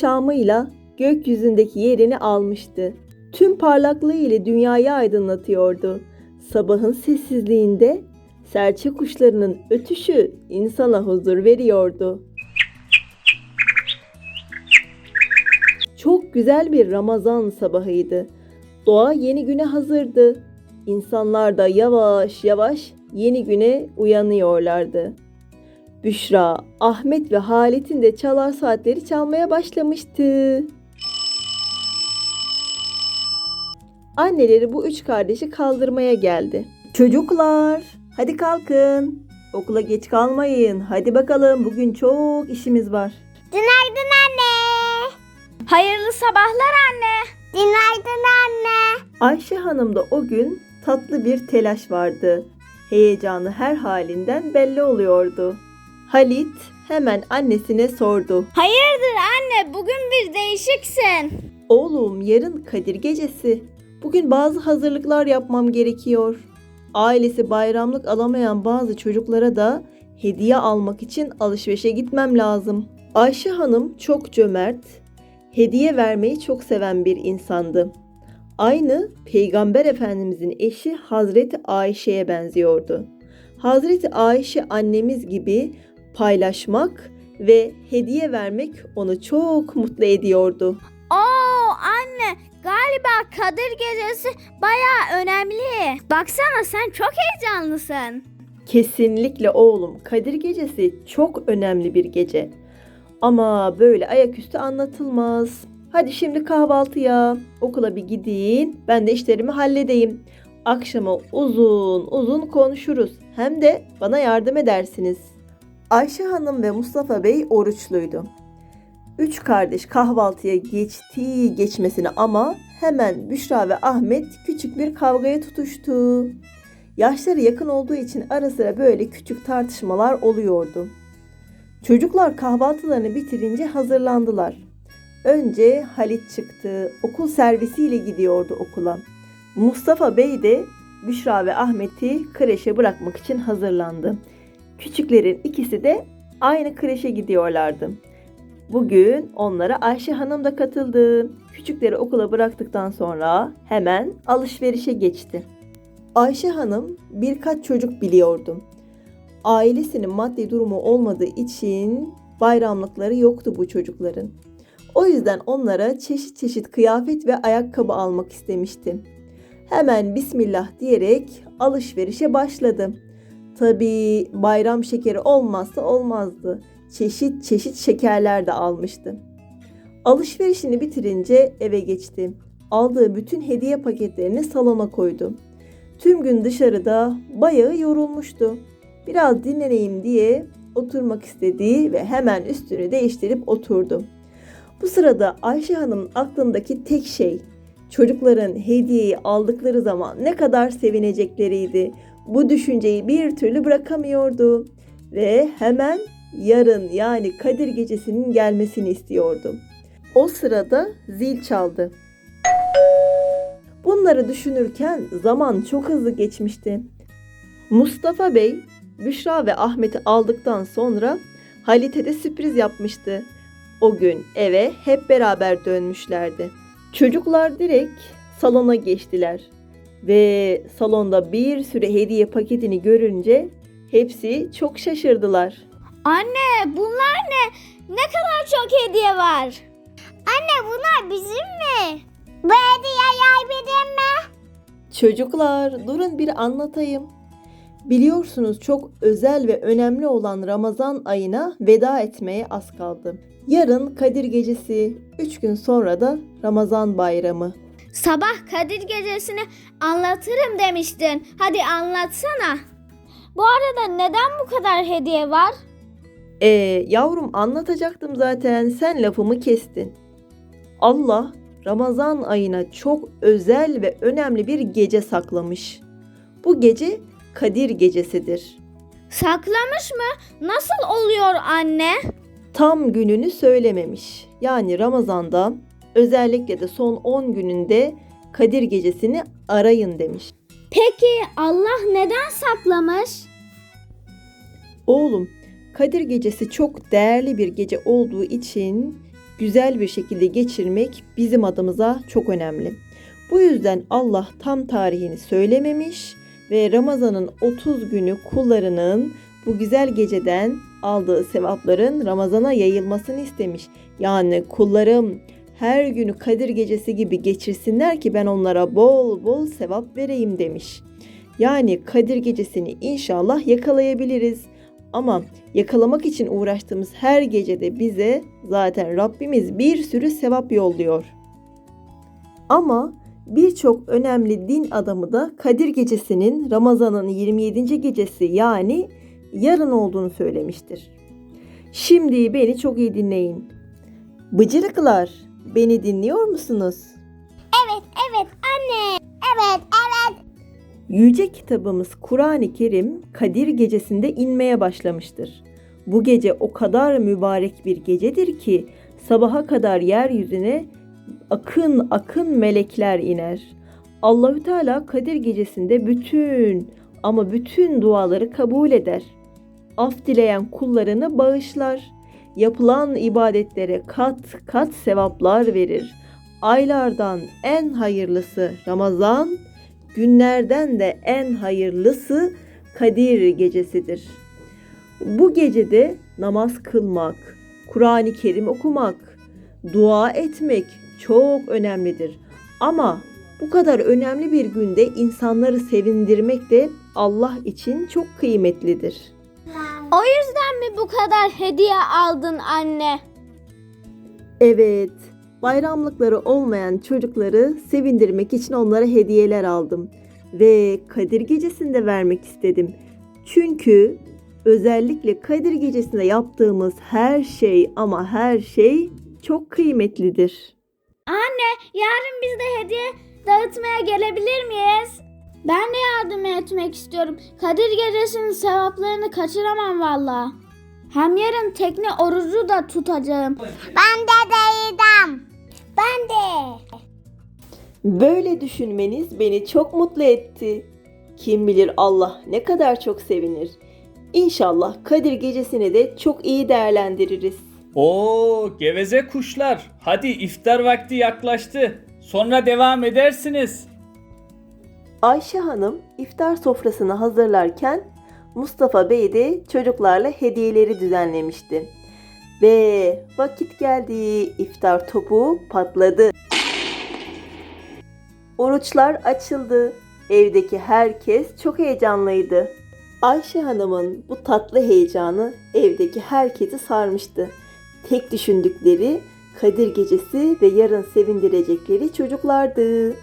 ihtişamıyla gökyüzündeki yerini almıştı. Tüm parlaklığı ile dünyayı aydınlatıyordu. Sabahın sessizliğinde serçe kuşlarının ötüşü insana huzur veriyordu. Çok güzel bir Ramazan sabahıydı. Doğa yeni güne hazırdı. İnsanlar da yavaş yavaş yeni güne uyanıyorlardı. Büşra, Ahmet ve Halit'in de çalar saatleri çalmaya başlamıştı. Anneleri bu üç kardeşi kaldırmaya geldi. Çocuklar, hadi kalkın. Okula geç kalmayın. Hadi bakalım bugün çok işimiz var. Günaydın anne. Hayırlı sabahlar anne. Günaydın anne. Ayşe Hanım'da o gün tatlı bir telaş vardı. Heyecanı her halinden belli oluyordu. Halit hemen annesine sordu. Hayırdır anne bugün bir değişiksin. Oğlum yarın Kadir gecesi. Bugün bazı hazırlıklar yapmam gerekiyor. Ailesi bayramlık alamayan bazı çocuklara da hediye almak için alışverişe gitmem lazım. Ayşe Hanım çok cömert, hediye vermeyi çok seven bir insandı. Aynı Peygamber Efendimizin eşi Hazreti Ayşe'ye benziyordu. Hazreti Ayşe annemiz gibi paylaşmak ve hediye vermek onu çok mutlu ediyordu. Oo anne galiba Kadir gecesi baya önemli. Baksana sen çok heyecanlısın. Kesinlikle oğlum. Kadir Gecesi çok önemli bir gece. Ama böyle ayaküstü anlatılmaz. Hadi şimdi kahvaltıya. Okula bir gidin. Ben de işlerimi halledeyim. Akşama uzun uzun konuşuruz. Hem de bana yardım edersiniz. Ayşe Hanım ve Mustafa Bey oruçluydu. Üç kardeş kahvaltıya geçti geçmesine ama hemen Büşra ve Ahmet küçük bir kavgaya tutuştu. Yaşları yakın olduğu için ara sıra böyle küçük tartışmalar oluyordu. Çocuklar kahvaltılarını bitirince hazırlandılar. Önce Halit çıktı. Okul servisiyle gidiyordu okula. Mustafa Bey de Büşra ve Ahmet'i kreşe bırakmak için hazırlandı. Küçüklerin ikisi de aynı kreşe gidiyorlardı. Bugün onlara Ayşe Hanım da katıldı. Küçükleri okula bıraktıktan sonra hemen alışverişe geçti. Ayşe Hanım birkaç çocuk biliyordu. Ailesinin maddi durumu olmadığı için bayramlıkları yoktu bu çocukların. O yüzden onlara çeşit çeşit kıyafet ve ayakkabı almak istemişti. Hemen Bismillah diyerek alışverişe başladı. Tabii bayram şekeri olmazsa olmazdı. Çeşit çeşit şekerler de almıştı. Alışverişini bitirince eve geçti. Aldığı bütün hediye paketlerini salona koydu. Tüm gün dışarıda bayağı yorulmuştu. Biraz dinleneyim diye oturmak istedi ve hemen üstünü değiştirip oturdu. Bu sırada Ayşe Hanım'ın aklındaki tek şey çocukların hediyeyi aldıkları zaman ne kadar sevinecekleriydi. Bu düşünceyi bir türlü bırakamıyordu ve hemen yarın yani Kadir gecesinin gelmesini istiyordu. O sırada zil çaldı. Bunları düşünürken zaman çok hızlı geçmişti. Mustafa Bey, Büşra ve Ahmet'i aldıktan sonra Halit'e de sürpriz yapmıştı. O gün eve hep beraber dönmüşlerdi. Çocuklar direkt salona geçtiler ve salonda bir sürü hediye paketini görünce hepsi çok şaşırdılar. Anne bunlar ne? Ne kadar çok hediye var. Anne bunlar bizim mi? Bu hediyeler benim mi? Çocuklar durun bir anlatayım. Biliyorsunuz çok özel ve önemli olan Ramazan ayına veda etmeye az kaldı. Yarın Kadir Gecesi, 3 gün sonra da Ramazan Bayramı. Sabah Kadir gecesini anlatırım demiştin. Hadi anlatsana. Bu arada neden bu kadar hediye var? Ee, yavrum anlatacaktım zaten sen lafımı kestin. Allah Ramazan ayına çok özel ve önemli bir gece saklamış. Bu gece Kadir Gecesidir. Saklamış mı? Nasıl oluyor anne? tam gününü söylememiş. Yani Ramazan'da özellikle de son 10 gününde Kadir gecesini arayın demiş. Peki Allah neden saklamış? Oğlum, Kadir gecesi çok değerli bir gece olduğu için güzel bir şekilde geçirmek bizim adımıza çok önemli. Bu yüzden Allah tam tarihini söylememiş ve Ramazan'ın 30 günü kullarının bu güzel geceden aldığı sevapların Ramazan'a yayılmasını istemiş. Yani kullarım her günü Kadir gecesi gibi geçirsinler ki ben onlara bol bol sevap vereyim demiş. Yani Kadir gecesini inşallah yakalayabiliriz. Ama yakalamak için uğraştığımız her gecede bize zaten Rabbimiz bir sürü sevap yolluyor. Ama birçok önemli din adamı da Kadir gecesinin Ramazan'ın 27. gecesi yani yarın olduğunu söylemiştir. Şimdi beni çok iyi dinleyin. Bıcırıklar, beni dinliyor musunuz? Evet evet anne. Evet evet. Yüce kitabımız Kur'an-ı Kerim Kadir gecesinde inmeye başlamıştır. Bu gece o kadar mübarek bir gecedir ki sabaha kadar yeryüzüne akın akın melekler iner. Allahü Teala Kadir gecesinde bütün ama bütün duaları kabul eder. Af dileyen kullarını bağışlar. Yapılan ibadetlere kat kat sevaplar verir. Aylardan en hayırlısı Ramazan, günlerden de en hayırlısı Kadir gecesidir. Bu gecede namaz kılmak, Kur'an-ı Kerim okumak, dua etmek çok önemlidir. Ama bu kadar önemli bir günde insanları sevindirmek de Allah için çok kıymetlidir. O yüzden mi bu kadar hediye aldın anne? Evet, bayramlıkları olmayan çocukları sevindirmek için onlara hediyeler aldım ve Kadir Gecesi'nde vermek istedim. Çünkü özellikle Kadir Gecesi'nde yaptığımız her şey ama her şey çok kıymetlidir. Yarın biz de hediye dağıtmaya gelebilir miyiz? Ben de yardım etmek istiyorum. Kadir gecesinin sevaplarını kaçıramam valla. Hem yarın tekne orucu da tutacağım. Ben de değildim. Ben de. Böyle düşünmeniz beni çok mutlu etti. Kim bilir Allah ne kadar çok sevinir. İnşallah Kadir Gecesi'ni de çok iyi değerlendiririz. Oo geveze kuşlar. Hadi iftar vakti yaklaştı. Sonra devam edersiniz. Ayşe Hanım iftar sofrasını hazırlarken Mustafa Bey de çocuklarla hediyeleri düzenlemişti. Ve vakit geldi. iftar topu patladı. Oruçlar açıldı. Evdeki herkes çok heyecanlıydı. Ayşe Hanım'ın bu tatlı heyecanı evdeki herkesi sarmıştı. Tek düşündükleri Kadir Gecesi ve yarın sevindirecekleri çocuklardı.